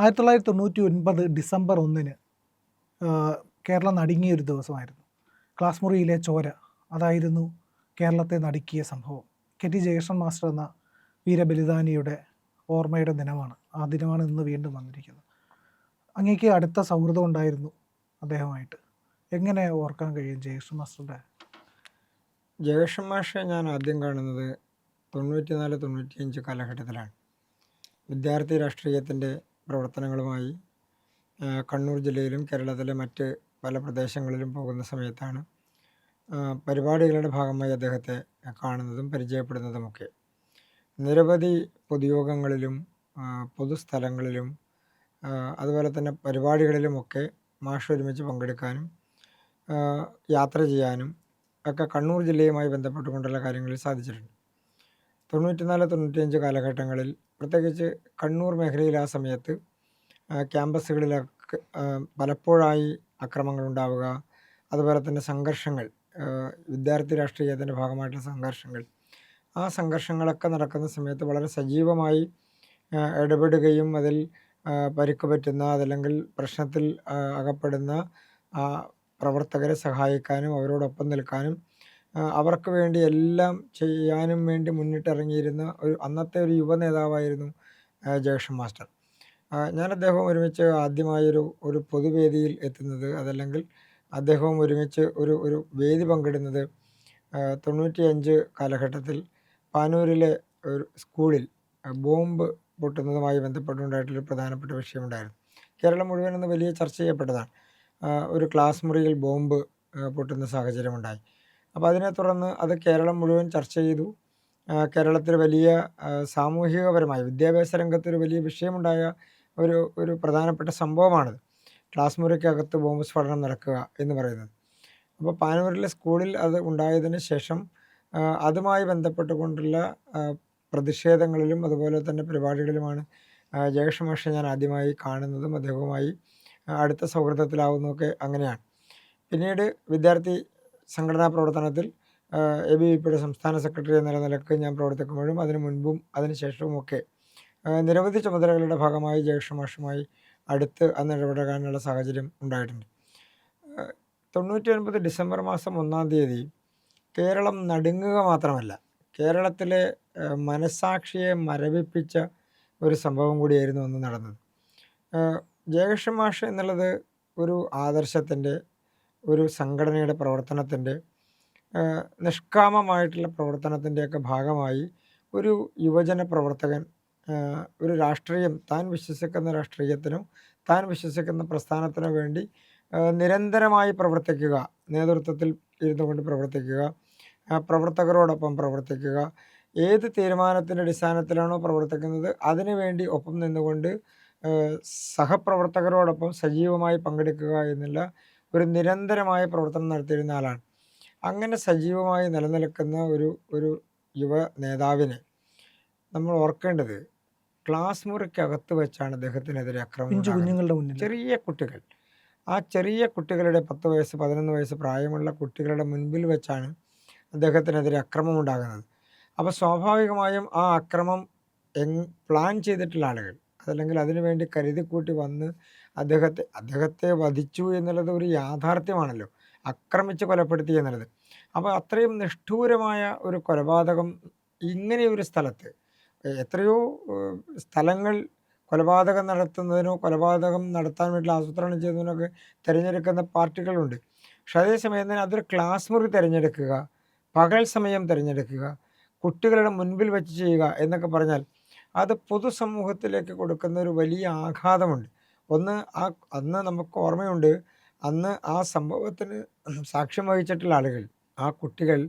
ആയിരത്തി തൊള്ളായിരത്തി തൊണ്ണൂറ്റി ഒൻപത് ഡിസംബർ ഒന്നിന് കേരളം നടുങ്ങിയ ഒരു ദിവസമായിരുന്നു. ക്ലാസ് മുറിയിലെ ചോര അതായിരുന്നു കേരളത്തെ നടുക്കിയ സംഭവം. കെ ടി ജയകൃഷ്ണൻ മാസ്റ്റർ എന്ന വീരബലിദാനിയുടെ ഓർമ്മയുടെ ദിനമാണ്. ആ ദിനമാണ് ഇന്ന് വീണ്ടും വന്നിരിക്കുന്നത്. അങ്ങേക്ക് അടുത്ത സൗഹൃദം ഉണ്ടായിരുന്നു അദ്ദേഹമായിട്ട് എങ്ങനെ ഓർക്കാൻ കഴിയും ജയകൃഷ്ണൻ മാസ്റ്ററുടെ ജയകൃഷ്ണൻ മാഷെ ഞാൻ ആദ്യം കാണുന്നത് തൊണ്ണൂറ്റിനാല് തൊണ്ണൂറ്റിയഞ്ച് കാലഘട്ടത്തിലാണ്. വിദ്യാർത്ഥി രാഷ്ട്രീയത്തിന്റെ പ്രവർത്തനങ്ങളുമായി കണ്ണൂർ ജില്ലയിലും കേരളത്തിലെ മറ്റ് പല പ്രദേശങ്ങളിലും പോകുന്ന സമയത്താണ് പരിപാടികളുടെ ഭാഗമായി അദ്ദേഹത്തെ കാണുന്നതും പരിചയപ്പെടുന്നതുമൊക്കെ. നിരവധി പൊതുയോഗങ്ങളിലും പൊതുസ്ഥലങ്ങളിലും അതുപോലെ തന്നെ പരിപാടികളിലുമൊക്കെ മാഷ് ഒരുമിച്ച് പങ്കെടുക്കാനും യാത്ര ചെയ്യാനും ഒക്കെ കണ്ണൂർ ജില്ലയുമായി ബന്ധപ്പെട്ടുകൊണ്ടുള്ള കാര്യങ്ങളിൽ സാധിച്ചിട്ടുണ്ട്. തൊണ്ണൂറ്റിനാല് തൊണ്ണൂറ്റിയഞ്ച് കാലഘട്ടങ്ങളിൽ പ്രത്യേകിച്ച് കണ്ണൂർ മേഖലയിൽ ആ സമയത്ത് ക്യാമ്പസുകളിലൊക്കെ പലപ്പോഴായി അക്രമങ്ങൾ ഉണ്ടാവുക അതുപോലെ തന്നെ സംഘർഷങ്ങൾ വിദ്യാർത്ഥി രാഷ്ട്രീയത്തിന്റെ ഭാഗമായിട്ടുള്ള സംഘർഷങ്ങൾ ആ സംഘർഷങ്ങളൊക്കെ നടക്കുന്ന സമയത്ത് വളരെ സജീവമായി ഇടപെടുകയും അതിൽ പരിക്ക് പറ്റുന്ന അതല്ലെങ്കിൽ പ്രശ്നത്തിൽ അകപ്പെടുന്ന പ്രവർത്തകരെ സഹായിക്കാനും അവരോടൊപ്പം നിൽക്കാനും അവർക്ക് വേണ്ടി എല്ലാം ചെയ്യാനും വേണ്ടി മുന്നിട്ടിറങ്ങിയിരുന്ന ഒരു അന്നത്തെ ഒരു യുവ നേതാവായിരുന്നു ജയകൃഷ്ണൻ മാസ്റ്റർ. ഞാൻ അദ്ദേഹവും ഒരുമിച്ച് ആദ്യമായൊരു ഒരു പൊതുവേദിയിൽ എത്തുന്നത് അതല്ലെങ്കിൽ അദ്ദേഹവും ഒരുമിച്ച് ഒരു ഒരു വേദി പങ്കിടുന്നത് തൊണ്ണൂറ്റിയഞ്ച് കാലഘട്ടത്തിൽ പാനൂരിലെ ഒരു സ്കൂളിൽ ബോംബ് പൊട്ടുന്നതുമായി ബന്ധപ്പെട്ടുണ്ടായിട്ടുള്ളൊരു പ്രധാനപ്പെട്ട വിഷയമുണ്ടായിരുന്നു. കേരളം മുഴുവൻ അന്ന് വലിയ ചർച്ച ചെയ്യപ്പെട്ടതാണ്. ഒരു ക്ലാസ് മുറിയിൽ ബോംബ് പൊട്ടുന്ന സാഹചര്യമുണ്ടായി. അപ്പോൾ അതിനെ തുടർന്ന് അത് കേരളം മുഴുവൻ ചർച്ച ചെയ്തു. കേരളത്തിൽ വലിയ സാമൂഹികപരമായ വിദ്യാഭ്യാസ രംഗത്തൊരു വലിയ വിഷയമുണ്ടായ ഒരു ഒരു പ്രധാനപ്പെട്ട സംഭവമാണത്. ക്ലാസ് മുറിക്കകത്ത് ബോംബ് സ്ഫോടനം നടക്കുക എന്ന് പറയുന്നത്. അപ്പോൾ പാനൂരിലെ സ്കൂളിൽ അത് ഉണ്ടായതിന് ശേഷം അതുമായി ബന്ധപ്പെട്ടുകൊണ്ടുള്ള പ്രതിഷേധങ്ങളിലും അതുപോലെ തന്നെ പരിപാടികളിലുമാണ് ജയകൃഷ്ണ ഞാൻ ആദ്യമായി കാണുന്നതും അദ്ദേഹവുമായി അടുത്ത സൗഹൃദത്തിലാവുന്നതൊക്കെ അങ്ങനെയാണ്. പിന്നീട് വിദ്യാർത്ഥി സംഘടനാ പ്രവർത്തനത്തിൽ എ ബി വി പിയുടെ സംസ്ഥാന സെക്രട്ടറി എന്ന നിലയ്ക്ക് ഞാൻ പ്രവർത്തിക്കുമ്പോഴും അതിനു മുൻപും അതിന് ശേഷവുമൊക്കെ ആ, നിരവധി ചുമതലകളുടെ ഭാഗമായി ജയകൃഷ്ണ മാഷുമായി അടുത്ത് അന്ന് ഇടപെടാനുള്ള സാഹചര്യം ഉണ്ടായിട്ടുണ്ട്. തൊണ്ണൂറ്റി ഒൻപത് ഡിസംബർ മാസം ഒന്നാം തീയതി കേരളം നടുങ്ങുക മാത്രമല്ല കേരളത്തിലെ മനസാക്ഷിയെ മരവിപ്പിച്ച ഒരു സംഭവം കൂടിയായിരുന്നു അന്ന് നടന്നത്. ജയകൃഷ്ണ മാഷ് എന്നുള്ളത് ഒരു ആദർശത്തിന്റെ ഒരു സംഘടനയുടെ പ്രവർത്തനത്തിന്റെ നിഷ്കാമമായിട്ടുള്ള പ്രവർത്തനത്തിന്റെയൊക്കെ ഭാഗമായി ഒരു യുവജന പ്രവർത്തകൻ ഒരു രാഷ്ട്രീയം താൻ വിശ്വസിക്കുന്ന രാഷ്ട്രീയത്തിനോ താൻ വിശ്വസിക്കുന്ന പ്രസ്ഥാനത്തിനു വേണ്ടി നിരന്തരമായി പ്രവർത്തിക്കുക നേതൃത്വത്തിൽ ഇരുന്നു കൊണ്ട് പ്രവർത്തിക്കുക പ്രവർത്തകരോടൊപ്പം പ്രവർത്തിക്കുക ഏത് തീരുമാനത്തിന്റെ അടിസ്ഥാനത്തിലാണോ പ്രവർത്തിക്കുന്നത് അതിനുവേണ്ടി ഒപ്പം നിന്നുകൊണ്ട് സഹപ്രവർത്തകരോടൊപ്പം സജീവമായി പങ്കെടുക്കുക എന്നുള്ള ഒരു നിരന്തരമായ പ്രവർത്തനം നടത്തിയിരുന്ന ആളാണ്. അങ്ങനെ സജീവമായി നിലനിൽക്കുന്ന ഒരു ഒരു യുവ നേതാവിനെ നമ്മൾ ഓർക്കേണ്ടത് ക്ലാസ് മുറിക്കകത്ത് വെച്ചാണ് അദ്ദേഹത്തിനെതിരെ അക്രമം കുഞ്ഞുങ്ങളുടെ മുന്നിൽ. ചെറിയ കുട്ടികൾ. ആ ചെറിയ കുട്ടികളുടെ പത്ത് വയസ്സ് പതിനൊന്ന് വയസ്സ് പ്രായമുള്ള കുട്ടികളുടെ മുൻപിൽ വെച്ചാണ് അദ്ദേഹത്തിനെതിരെ അക്രമം ഉണ്ടാകുന്നത്. അപ്പോൾ സ്വാഭാവികമായും ആ അക്രമം എങ് പ്ലാൻ ചെയ്തിട്ടുള്ള ആളുകൾ അതല്ലെങ്കിൽ അതിനുവേണ്ടി കരുതിക്കൂട്ടി വന്ന് അദ്ദേഹത്തെ അദ്ദേഹത്തെ വധിച്ചു എന്നുള്ളത് ഒരു യാഥാർത്ഥ്യമാണല്ലോ. ആക്രമിച്ച് കൊലപ്പെടുത്തി എന്നുള്ളത്. അപ്പോൾ അത്രയും നിഷ്ഠൂരമായ ഒരു കൊലപാതകം ഇങ്ങനെ ഒരു സ്ഥലത്ത് എത്രയോ സ്ഥലങ്ങൾ കൊലപാതകം നടത്തുന്നതിനോ കൊലപാതകം നടത്താൻ വേണ്ടി ആസൂത്രണം ചെയ്യുന്നതിനൊക്കെ തിരഞ്ഞെടുക്കുന്ന പാർട്ടികളുണ്ട്. പക്ഷെ അതേസമയം തന്നെ അതൊരു ക്ലാസ് മുറി തിരഞ്ഞെടുക്കുക പകൽ സമയം തിരഞ്ഞെടുക്കുക കുട്ടികളുടെ മുൻപിൽ വെച്ച് ചെയ്യുക എന്നൊക്കെ പറഞ്ഞാൽ അത് പൊതുസമൂഹത്തിലേക്ക് കൊടുക്കുന്ന ഒരു വലിയ ആഘാതമുണ്ട്. ഒന്ന് ആ അന്ന് നമുക്ക് ഓർമ്മയുണ്ട്. അന്ന് ആ സംഭവത്തിന് സാക്ഷ്യം വഹിച്ചിട്ടുള്ള ആളുകൾ ആ കുട്ടികൾ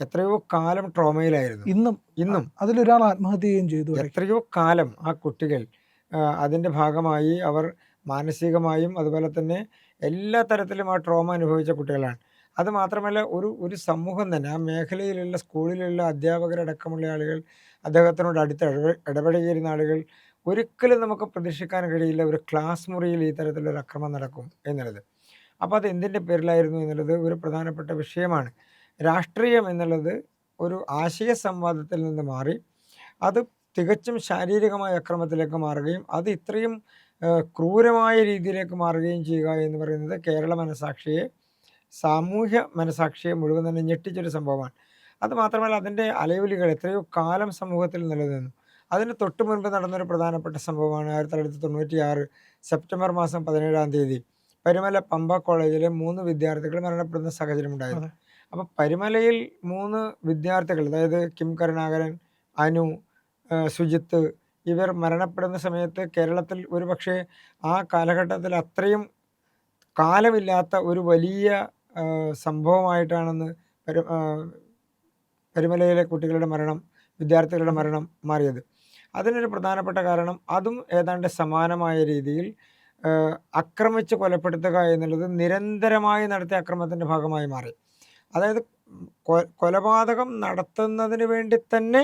എത്രയോ കാലം ട്രോമയിലായിരുന്നു. ഇന്നും ഇന്നും. അതിലൊരാൾ ആത്മഹത്യ ചെയ്യുകയും ചെയ്തു. എത്രയോ കാലം ആ കുട്ടികൾ അതിന്റെ ഭാഗമായി അവർ മാനസികമായും അതുപോലെ തന്നെ എല്ലാ തരത്തിലും ആ ട്രോമ അനുഭവിച്ച കുട്ടികളാണ്. അത് മാത്രമല്ല ഒരു ഒരു സമൂഹം തന്നെ ആ മേഖലയിലുള്ള സ്കൂളിലുള്ള അധ്യാപകരടക്കമുള്ള ആളുകൾ അദ്ദേഹത്തിനോട് അടുത്ത് ഇടപെ ഇടപെടുകയിരുന്ന ആളുകൾ ഒരിക്കലും നമുക്ക് പ്രതീക്ഷിക്കാൻ കഴിയില്ല ഒരു ക്ലാസ് മുറിയിൽ ഈ തരത്തിലൊരു അക്രമം നടക്കും എന്നുള്ളത്. അപ്പോൾ അത് എന്തിന്റെ പേരിലായിരുന്നു എന്നുള്ളത് ഒരു പ്രധാനപ്പെട്ട വിഷയമാണ്. രാഷ്ട്രീയം എന്നുള്ളത് ഒരു ആശയ സംവാദത്തിൽ നിന്ന് മാറി അത് തികച്ചും ശാരീരികമായ അക്രമത്തിലേക്ക് മാറുകയും അത് ഇത്രയും ക്രൂരമായ രീതിയിലേക്ക് മാറുകയും ചെയ്യുക എന്ന് പറയുന്നത് കേരള മനസാക്ഷിയെ സാമൂഹ്യ മനസാക്ഷിയെ മുഴുവൻ തന്നെ ഞെട്ടിച്ചൊരു സംഭവമാണ്. അത് മാത്രമല്ല അതിന്റെ അലയൊലികൾ എത്രയോ കാലം സമൂഹത്തിൽ നിലനിന്നു. അതിന് തൊട്ട് മുൻപ് നടന്നൊരു പ്രധാനപ്പെട്ട സംഭവമാണ് ആയിരത്തി തൊള്ളായിരത്തി തൊണ്ണൂറ്റി ആറ് സെപ്റ്റംബർ മാസം പതിനേഴാം തീയതി പരുമല പമ്പ കോളേജിലെ മൂന്ന് വിദ്യാർത്ഥികൾ മരണപ്പെടുന്ന സാഹചര്യം ഉണ്ടായിരുന്നു അതെ. അപ്പോൾ പരുമലയിൽ മൂന്ന് വിദ്യാർത്ഥികൾ അതായത് കിം കരുണാകരൻ അനു സുജിത്ത് ഇവർ മരണപ്പെടുന്ന സമയത്ത് കേരളത്തിൽ ഒരുപക്ഷെ ആ കാലഘട്ടത്തിൽ അത്രയും കാലമില്ലാത്ത ഒരു വലിയ സംഭവമായിട്ടാണെന്ന് പരു പരുമലയിലെ കുട്ടികളുടെ മരണം വിദ്യാർത്ഥികളുടെ മരണം മാറിയത് അതിനൊരു പ്രധാനപ്പെട്ട കാരണം അതും ഏതാണ്ട് സമാനമായ രീതിയിൽ അക്രമിച്ച് കൊലപ്പെടുത്തുക എന്നുള്ളത് നിരന്തരമായി നടത്തിയ അക്രമത്തിന്റെ ഭാഗമായി മാറി. അതായത് കൊലപാതകം നടത്തുന്നതിന് വേണ്ടി തന്നെ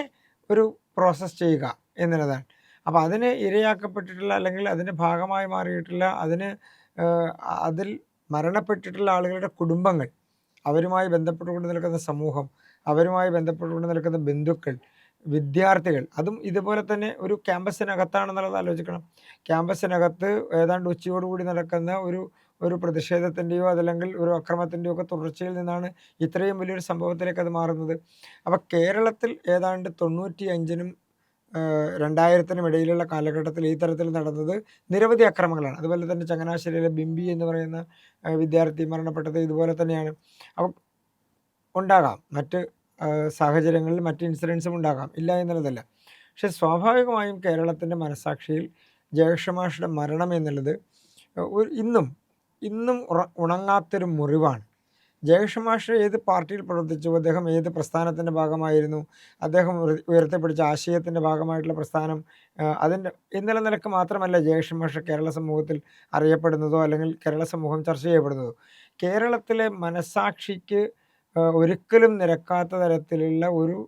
ഒരു പ്രോസസ്സ് ചെയ്യുക എന്നുള്ളതാണ്. അപ്പോൾ അതിന് ഇരയാക്കപ്പെട്ടിട്ടുള്ള അല്ലെങ്കിൽ അതിന്റെ ഭാഗമായി മാറിയിട്ടുള്ള അതിന് അതിൽ മരണപ്പെട്ടിട്ടുള്ള ആളുകളുടെ കുടുംബങ്ങൾ അവരുമായി ബന്ധപ്പെട്ടുകൊണ്ട് നിൽക്കുന്ന സമൂഹം അവരുമായി ബന്ധപ്പെട്ടുകൊണ്ട് നിൽക്കുന്ന ബന്ധുക്കൾ വിദ്യാർത്ഥികൾ. അതും ഇതുപോലെ തന്നെ ഒരു ക്യാമ്പസിനകത്താണെന്നുള്ളത് ആലോചിക്കണം. ക്യാമ്പസിനകത്ത് ഏതാണ്ട് ഉച്ചയോടുകൂടി നടക്കുന്ന ഒരു ഒരു പ്രതിഷേധത്തിന്റെയോ അതല്ലെങ്കിൽ ഒരു അക്രമത്തിന്റെയോ ഒക്കെ തുടർച്ചയിൽ നിന്നാണ് ഇത്രയും വലിയൊരു സംഭവത്തിലേക്ക് അത് മാറുന്നത്. അപ്പോൾ കേരളത്തിൽ ഏതാണ്ട് തൊണ്ണൂറ്റി അഞ്ചിനും രണ്ടായിരത്തിനും ഇടയിലുള്ള കാലഘട്ടത്തിൽ ഈ തരത്തിൽ നടന്നത് നിരവധി അക്രമങ്ങളാണ്. അതുപോലെ തന്നെ ചങ്ങനാശ്ശേരിയിലെ ബിംബി എന്ന് പറയുന്ന വിദ്യാർത്ഥി മരണപ്പെട്ടത് ഇതുപോലെ തന്നെയാണ്. അപ്പം ഉണ്ടാകാം. മറ്റ് സാഹചര്യങ്ങളിൽ മറ്റ് ഇൻസിഡൻസും ഉണ്ടാകാം. ഇല്ല എന്നുള്ളതല്ല. പക്ഷെ സ്വാഭാവികമായും കേരളത്തിന്റെ മനസാക്ഷിയിൽ ജയക്ഷമാഷയുടെ മരണം എന്നുള്ളത് ഒരു ഇന്നും ഇന്നും ഉണങ്ങാത്തൊരു മുറിവാണ്. ജയക്ഷമാഷ് ഏത് പാർട്ടിയിൽ പ്രവർത്തിച്ചു അദ്ദേഹം ഏത് പ്രസ്ഥാനത്തിന്റെ ഭാഗമായിരുന്നു അദ്ദേഹം ഉയർ- ഉയർത്തിപ്പിടിച്ച ആശയത്തിന്റെ ഭാഗമായിട്ടുള്ള പ്രസ്ഥാനം അതിന്റെ എന്നുള്ള നിലയ്ക്ക് മാത്രമല്ല ജയക്ഷമാഷ് കേരള സമൂഹത്തിൽ അറിയപ്പെടുന്നതോ അല്ലെങ്കിൽ കേരള സമൂഹം ചർച്ച ചെയ്യപ്പെടുന്നതോ. കേരളത്തിലെ മനസാക്ഷിക്ക് ഒരിക്കലും നിരക്കാത്ത തരത്തിലുള്ള ഒരു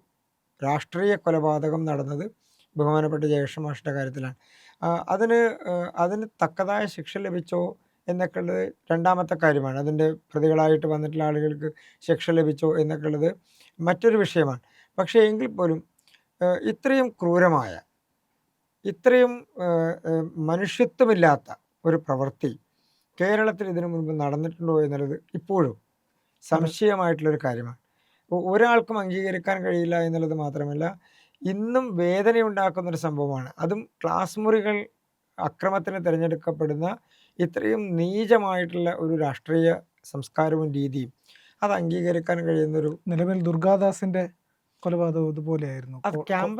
രാഷ്ട്രീയ കൊലപാതകം നടന്നത് ബഹുമാനപ്പെട്ട ജയകൃഷ്ണമാഷിന്റെ കാര്യത്തിലാണ്. ആ, അതിന് അതിന് തക്കതായ ശിക്ഷ ലഭിച്ചോ എന്നൊക്കെ ഉള്ളത് രണ്ടാമത്തെ കാര്യമാണ്. അതിന്റെ പ്രതികളായിട്ട് വന്നിട്ടുള്ള ആളുകൾക്ക് ശിക്ഷ ലഭിച്ചോ എന്നൊക്കെ ഉള്ളത് മറ്റൊരു വിഷയമാണ്. പക്ഷേ എങ്കിൽ പോലും ഇത്രയും ക്രൂരമായ ഇത്രയും മനുഷ്യത്വമില്ലാത്ത ഒരു പ്രവൃത്തി കേരളത്തിൽ ഇതിനു മുൻപ് നടന്നിട്ടുണ്ടോ എന്നുള്ളത് ഇപ്പോഴും സംശയമായിട്ടുള്ളൊരു കാര്യമാണ്. ഒരാൾക്കും അംഗീകരിക്കാൻ കഴിയില്ല എന്നുള്ളത് മാത്രമല്ല ഇന്നും വേദനയുണ്ടാക്കുന്നൊരു സംഭവമാണ്. അതും ക്ലാസ് മുറികൾ അക്രമത്തിന് തിരഞ്ഞെടുക്കപ്പെടുന്ന ഇത്രയും നീചമായിട്ടുള്ള ഒരു രാഷ്ട്രീയ സംസ്കാരവും രീതിയും അത് അംഗീകരിക്കാൻ കഴിയുന്നൊരു നിലവിൽ ദുർഗാദാസിന്റെ കൊലപാതകം ഇതുപോലെയായിരുന്നു.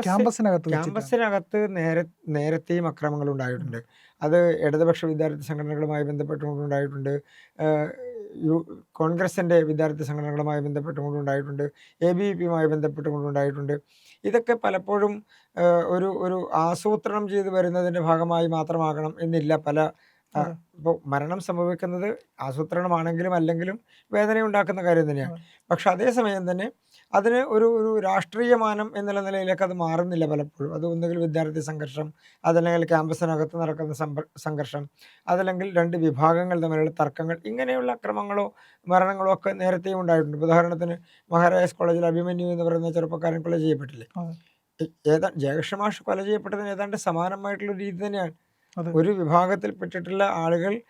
ക്യാമ്പസിനകത്ത് ക്യാമ്പസിനകത്ത് നേരെ നേരത്തെയും അക്രമങ്ങൾ ഉണ്ടായിട്ടുണ്ട് അത് ഇടതുപക്ഷ വിദ്യാർത്ഥി സംഘടനകളുമായി ബന്ധപ്പെട്ടുകൊണ്ടുണ്ടായിട്ടുണ്ട് യു- കോൺഗ്രസിന്റെ വിദ്യാർത്ഥി സംഘടനകളുമായി ബന്ധപ്പെട്ടുകൊണ്ടുണ്ടായിട്ടുണ്ട് എ ബി പിയുമായി ബന്ധപ്പെട്ടുകൊണ്ടുണ്ടായിട്ടുണ്ട് ഇതൊക്കെ പലപ്പോഴും ഒരു ഒരു ആസൂത്രണം ചെയ്ത് വരുന്നതിന്റെ ഭാഗമായി മാത്രമാകണം എന്നില്ല പല. ഇപ്പോൾ മരണം സംഭവിക്കുന്നത് ആസൂത്രണമാണെങ്കിലും അല്ലെങ്കിലും വേദനയുണ്ടാക്കുന്ന കാര്യം തന്നെയാണ്. പക്ഷെ അതേസമയം തന്നെ അതിന് ഒരു ഒരു രാഷ്ട്രീയമാനം എന്നുള്ള നിലയിലേക്ക് അത് മാറുന്നില്ല പലപ്പോഴും. അത് ഒന്നുകിൽ വിദ്യാർത്ഥി സംഘർഷം അതല്ലെങ്കിൽ ക്യാമ്പസിനകത്ത് നടക്കുന്ന സംഘർഷം അതല്ലെങ്കിൽ രണ്ട് വിഭാഗങ്ങൾ തമ്മിലുള്ള തർക്കങ്ങൾ ഇങ്ങനെയുള്ള അക്രമങ്ങളോ മരണങ്ങളോ ഒക്കെ നേരത്തെയും ഉണ്ടായിട്ടുണ്ട്. ഉദാഹരണത്തിന് മഹാരാജാസ് കോളേജിൽ അഭിമന്യു എന്ന് പറയുന്ന ചെറുപ്പക്കാരൻ കൊല ചെയ്യപ്പെട്ടില്ലേ? ഏതാ ജയകൃഷ്ണമാഷ് കൊല ചെയ്യപ്പെട്ടതിന് ഏതാണ്ട് സമാനമായിട്ടുള്ള രീതി തന്നെയാണ്. ഒരു വിഭാഗത്തിൽപ്പെട്ടിട്ടുള്ള ആളുകൾ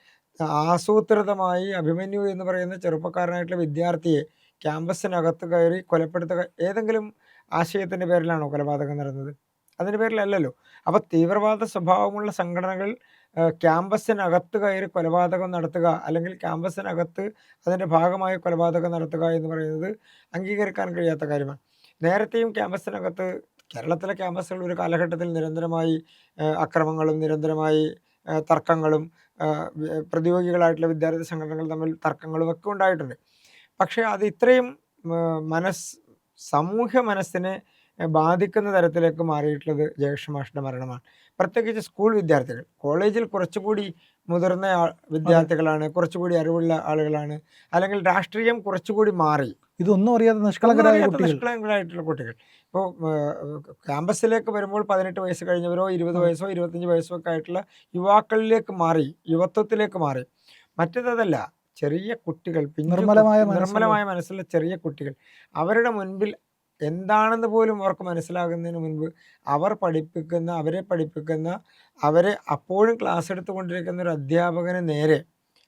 ആസൂത്രിതമായി അഭിമന്യു എന്ന് പറയുന്ന ചെറുപ്പക്കാരനായിട്ടുള്ള വിദ്യാർത്ഥിയെ ക്യാമ്പസിനകത്ത് കയറി കൊലപ്പെടുത്തുക ഏതെങ്കിലും ആശയത്തിന്റെ പേരിലാണോ കൊലപാതകം നടന്നത്? അതിന്റെ പേരിലല്ലല്ലോ. അപ്പോൾ തീവ്രവാദ സ്വഭാവമുള്ള സംഘടനകൾ ക്യാമ്പസിനകത്ത് കയറി കൊലപാതകം നടത്തുക അല്ലെങ്കിൽ ക്യാമ്പസിനകത്ത് അതിന്റെ ഭാഗമായി കൊലപാതകം നടത്തുക എന്ന് പറയുന്നത് അംഗീകരിക്കാൻ കഴിയാത്ത കാര്യമാണ്. നേരത്തെയും ക്യാമ്പസിനകത്ത് കേരളത്തിലെ ക്യാമ്പസുകൾ ഒരു കാലഘട്ടത്തിൽ നിരന്തരമായി അക്രമങ്ങളും നിരന്തരമായി തർക്കങ്ങളും പ്രതിയോഗികളായിട്ടുള്ള വിദ്യാർത്ഥി സംഘടനകൾ തമ്മിൽ തർക്കങ്ങളും ഒക്കെ ഉണ്ടായിട്ടുണ്ട്. പക്ഷേ അത് ഇത്രയും മനസ് സമൂഹ മനസ്സിനെ ബാധിക്കുന്ന തരത്തിലേക്ക് മാറിയിട്ടുള്ളത് ജയകൃഷ്ണ മാഷിന്റെ മരണമാണ്. പ്രത്യേകിച്ച് സ്കൂൾ വിദ്യാർത്ഥികൾ. കോളേജിൽ കുറച്ചുകൂടി മുതിർന്ന വിദ്യാർത്ഥികളാണ് കുറച്ചുകൂടി അറിവുള്ള ആളുകളാണ് അല്ലെങ്കിൽ രാഷ്ട്രീയം കുറച്ചുകൂടി മാറി. ഇതൊന്നും അറിയാതെ നിഷ്കളങ്കരായ നിഷ്കളങ്കരായിട്ടുള്ള കുട്ടികൾ. ഇപ്പോൾ ക്യാമ്പസിലേക്ക് വരുമ്പോൾ പതിനെട്ട് വയസ്സ് കഴിഞ്ഞവരോ ഇരുപത് വയസ്സോ ഇരുപത്തഞ്ച് വയസ്സോ ഒക്കെ ആയിട്ടുള്ള യുവാക്കളിലേക്ക് മാറി യുവത്വത്തിലേക്ക് മാറി. മറ്റേതല്ല ചെറിയ കുട്ടികൾ നിർമ്മലമായ നിർമ്മലമായ മനസ്സുള്ള ചെറിയ കുട്ടികൾ. അവരുടെ മുൻപിൽ എന്താണെന്ന് പോലും അവർക്ക് മനസ്സിലാകുന്നതിന് മുൻപ് അവർ പഠിപ്പിക്കുന്ന അവരെ പഠിപ്പിക്കുന്ന അവരെ അപ്പോഴും ക്ലാസ് എടുത്തുകൊണ്ടിരിക്കുന്ന ഒരു അധ്യാപകന് നേരെ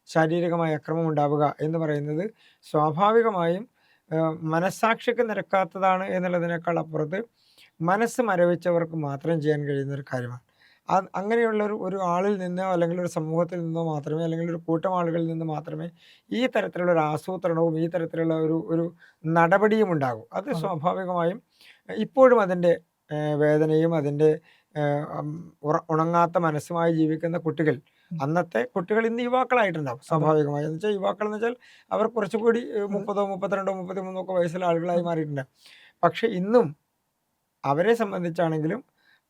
ശാരീരികമായ അക്രമം ഉണ്ടാവുക എന്ന് പറയുന്നത് സ്വാഭാവികമായും മനസ്സാക്ഷിക്ക് നിരക്കാത്തതാണ് എന്നുള്ളതിനേക്കാൾ അപ്പുറത്ത് മനസ്സ് മരവിച്ചവർക്ക് മാത്രം ചെയ്യാൻ കഴിയുന്ന ഒരു കാര്യമാണ്. അങ്ങനെയുള്ള ഒരു ഒരു ആളിൽ നിന്നോ അല്ലെങ്കിൽ ഒരു സമൂഹത്തിൽ നിന്നോ മാത്രമേ അല്ലെങ്കിൽ ഒരു കൂട്ടം ആളുകളിൽ നിന്ന് മാത്രമേ ഈ തരത്തിലുള്ള ഒരു ആസൂത്രണവും ഈ തരത്തിലുള്ള ഒരു ഒരു നടപടിയും ഉണ്ടാകും. അത് സ്വാഭാവികമായും ഇപ്പോഴും അതിന്റെ വേദനയും അതിന്റെ ഉണങ്ങാത്ത മനസ്സുമായി ജീവിക്കുന്ന കുട്ടികൾ അന്നത്തെ കുട്ടികൾ ഇന്ന് യുവാക്കളായിട്ടുണ്ടാവും സ്വാഭാവികമായി. എന്ന് വെച്ചാൽ യുവാക്കൾ എന്ന് വെച്ചാൽ അവർ കുറച്ചുകൂടി മുപ്പതോ മുപ്പത്തിരണ്ടോ മുപ്പത്തി മൂന്നോ ഒക്കെ വയസ്സുള്ള ആളുകളായി മാറിയിട്ടുണ്ട്. പക്ഷെ ഇന്നും അവരെ സംബന്ധിച്ചാണെങ്കിലും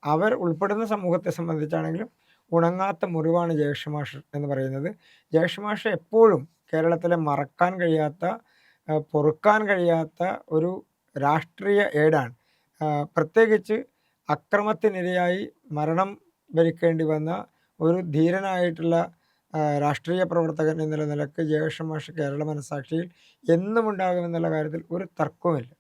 അവർ ഉൾപ്പെടുന്ന സമൂഹത്തെ സംബന്ധിച്ചാണെങ്കിലും ഉണങ്ങാത്ത മുറിവാണ് ജയക്ഷമാഷ് എന്ന് പറയുന്നത്. ജയക്ഷമാഷ് എപ്പോഴും കേരളത്തിലെ മറക്കാൻ കഴിയാത്ത പൊറുക്കാൻ കഴിയാത്ത ഒരു രാഷ്ട്രീയ ഏടാണ്. പ്രത്യേകിച്ച് അക്രമത്തിനിരയായി മരണം വരിക്കേണ്ടി വന്ന ഒരു ധീരനായിട്ടുള്ള രാഷ്ട്രീയ പ്രവർത്തകൻ എന്നുള്ള നിലയ്ക്ക് ജയകൃഷ്ണ കേരള മനസാക്ഷിയിൽ എന്നും ഉണ്ടാകുമെന്നുള്ള കാര്യത്തിൽ ഒരു തർക്കവുമില്ല.